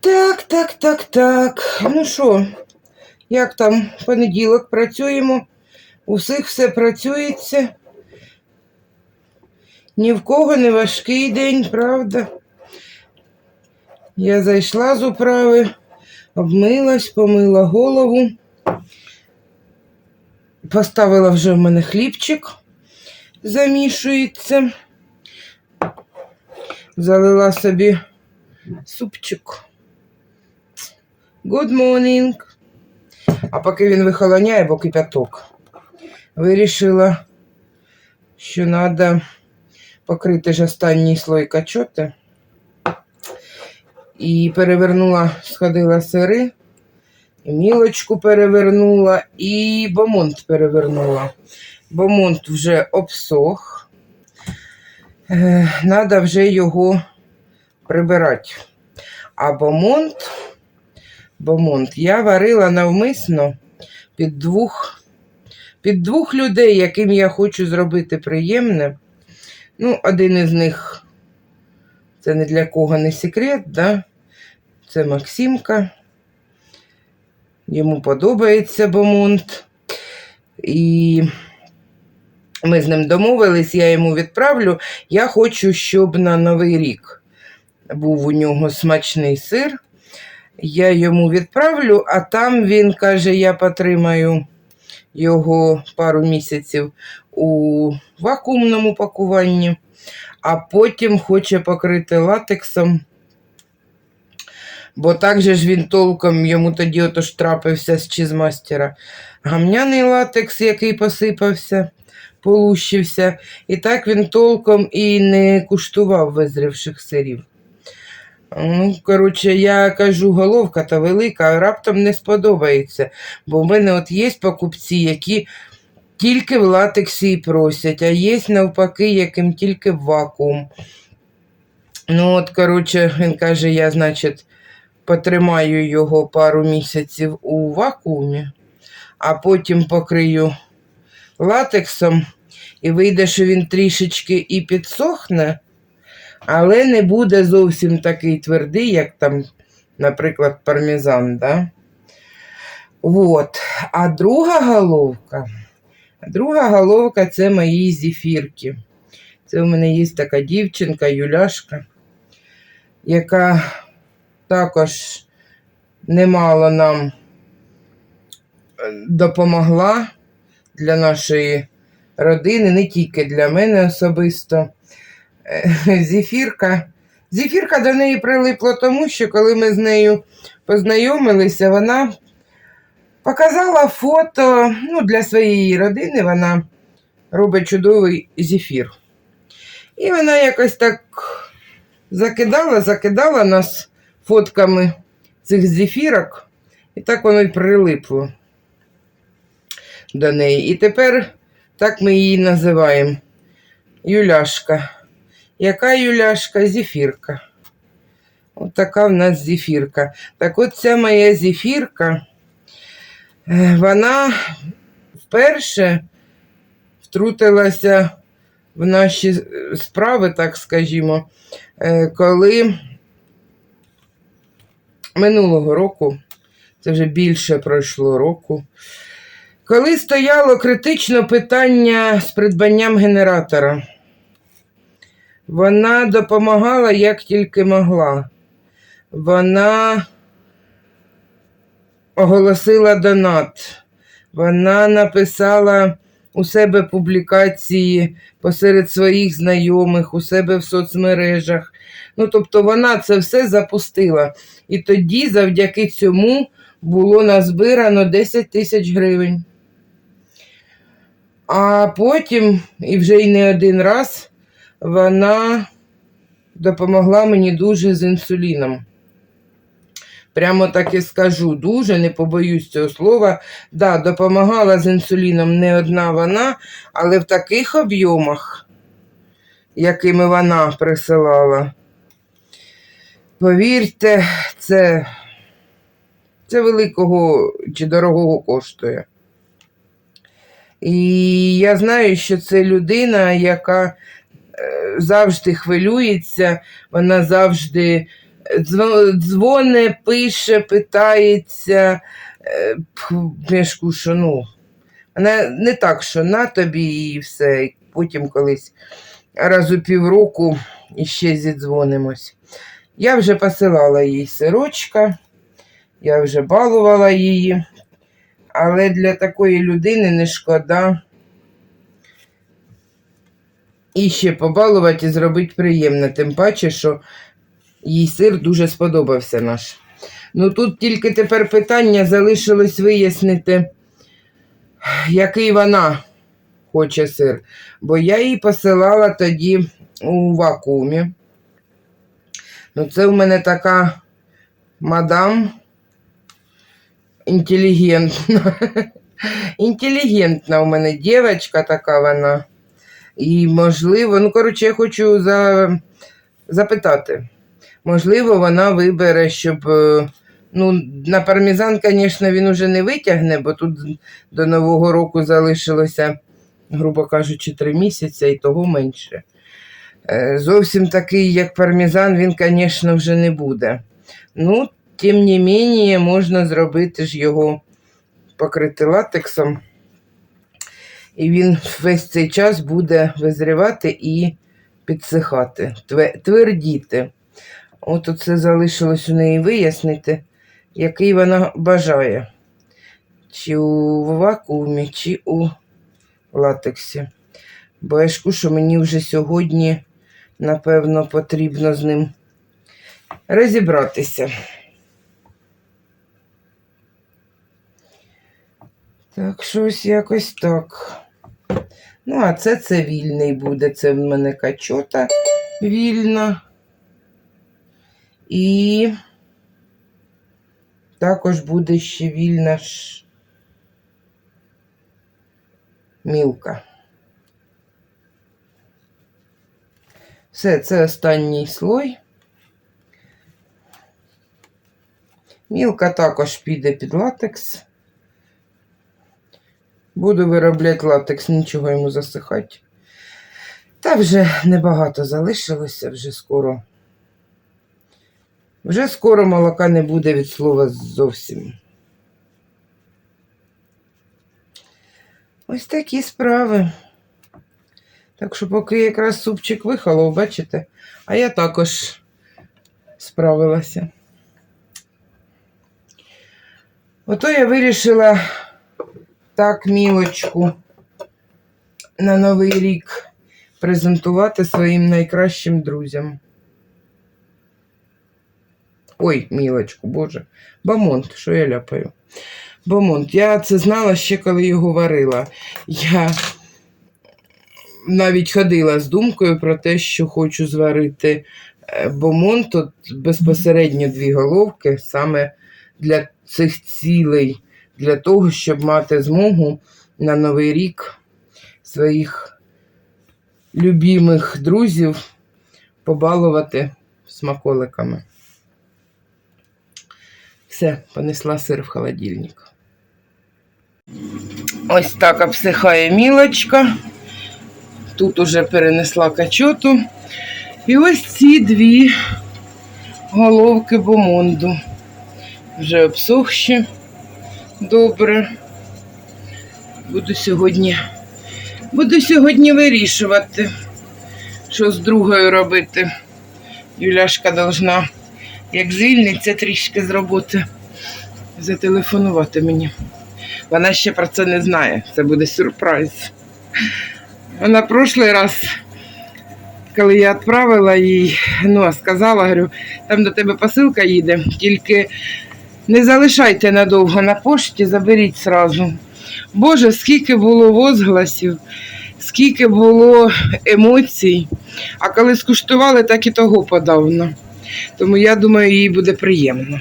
Так, так, так, так. Ну що, як там понеділок працюємо? У всіх все працюється. Ні в кого не важкий день, правда? Я зайшла з управи, обмилась, помила голову. Поставила вже в мене хлібчик, замішується. Залила собі супчик. Good morning. А поки він вихолоняє, бо кипяток, вирішила, що треба покрити ж останній слой качоти. І перевернула, сходила сири, і мілочку перевернула, і бомонт перевернула. Бомонт вже обсох. Треба вже його прибирати. А бомонт, бомонт я варила навмисно під двох, під двох людей, яким я хочу зробити приємне. Ну, один із них це не для кого не секрет, да? це Максимка. Йому подобається бомонт. І ми з ним домовились, я йому відправлю. Я хочу, щоб на Новий рік був у нього смачний сир. Я йому відправлю, а там він каже, я потримаю його пару місяців у вакуумному пакуванні, а потім хоче покрити латексом. Бо так же ж він толком йому тоді отож трапився з чизмастера. Гамняний латекс, який посипався, полущився. І так він толком і не куштував визрівших сирів. Ну, коротше, я кажу, головка та велика, а раптом не сподобається. Бо в мене от є покупці, які тільки в латексі і просять, а є навпаки, яким тільки в вакуум. Ну, от, коротше, він каже, я, значить, потримаю його пару місяців у вакуумі, а потім покрию латексом, і вийде, що він трішечки і підсохне, але не буде зовсім такий твердий, як там, наприклад, пармезан. Да? Вот. А друга головка, друга головка це мої зефірки. Це у мене є така дівчинка, Юляшка, яка також немало нам е, допомогла для нашої родини, не тільки для мене особисто. Е, Зефірка. Зефірка до неї прилипла тому, що коли ми з нею познайомилися, вона показала фото ну, для своєї родини, вона робить чудовий зефір. І вона якось так закидала, закидала нас фотками цих зефірок, і так воно й прилипло до неї. І тепер так ми її називаємо Юляшка. Яка Юляшка? Зефірка. От така в нас зефірка. Так от ця моя зефірка, е, вона вперше втрутилася в наші справи, так скажімо, е, коли минулого року, це вже більше пройшло року, коли стояло критично питання з придбанням генератора. Вона допомагала як тільки могла. Вона оголосила донат. Вона написала у себе публікації посеред своїх знайомих, у себе в соцмережах. Ну, тобто вона це все запустила. І тоді, завдяки цьому, було назбирано 10 тисяч гривень. А потім, і вже й не один раз, вона допомогла мені дуже з інсуліном. Прямо так і скажу, дуже не побоюсь цього слова. Да, допомагала з інсуліном не одна вона, але в таких об'ємах, якими вона присилала. повірте, це, це великого чи дорогого коштує. І я знаю, що це людина, яка завжди хвилюється, вона завжди дзво- дзвоне, пише, питається. Е, кажу, що ну, вона не так, що на тобі і все. Потім колись раз у півроку іще зідзвонимось. Я вже посилала їй сирочка, я вже балувала її, але для такої людини не шкода і ще побалувати і зробити приємно, тим паче, що їй сир дуже сподобався наш. Ну тут тільки тепер питання залишилось вияснити, який вона хоче сир. Бо я їй посилала тоді у вакуумі. Ну, це в мене така мадам інтелігентна. Інтелігентна у мене дівчинка така вона. І можливо, ну, коротше, я хочу за... запитати. Можливо, вона вибере, щоб. е, Ну, на пармезан, звісно, він уже не витягне, бо тут до Нового року залишилося, грубо кажучи, три місяці і того менше. Е, Зовсім такий, як пармезан, він, звісно, вже не буде. Ну, тим не менше, можна зробити ж його покрити латексом. І він весь цей час буде визрівати і підсихати, твердіти. От оце залишилось у неї вияснити, який вона бажає. Чи у вакуумі, чи у латексі. Бо я кажу, що мені вже сьогодні, напевно, потрібно з ним розібратися. Так, щось якось так. Ну, а це це вільний буде. Це в мене качота вільна. І також буде ще вільна ж мілка. Все, це останній слой. Мілка також піде під латекс. Буду виробляти латекс, нічого йому засихати. Та вже небагато залишилося, вже скоро. Вже скоро молока не буде від слова зовсім. Ось такі справи. Так що, поки якраз супчик вихолов, бачите, а я також справилася. Ото я вирішила так мілочку на Новий рік презентувати своїм найкращим друзям. Ой, мілочку, боже. Бамонт, що я ляпаю? Бамонт. Я це знала ще, коли його варила. Я навіть ходила з думкою про те, що хочу зварити е, бомонт, от безпосередньо дві головки, саме для цих цілей, для того, щоб мати змогу на Новий рік своїх любимих друзів побалувати смаколиками. Все, понесла сир в холодильник. Ось так обсихає мілочка. Тут уже перенесла качоту. І ось ці дві головки бомонду. Вже обсохші добре. Буду сьогодні, буду сьогодні вирішувати, що з другою робити. Юляшка должна, як звільниться трішки з роботи, зателефонувати мені. Вона ще про це не знає. Це буде сюрприз. Вона прошлий раз, коли я відправила їй, ну, сказала, говорю, там до тебе посилка їде, тільки не залишайте надовго на пошті, заберіть сразу. Боже, скільки було возгласів, скільки було емоцій. А коли скуштували, так і того подавно. Тому я думаю, їй буде приємно.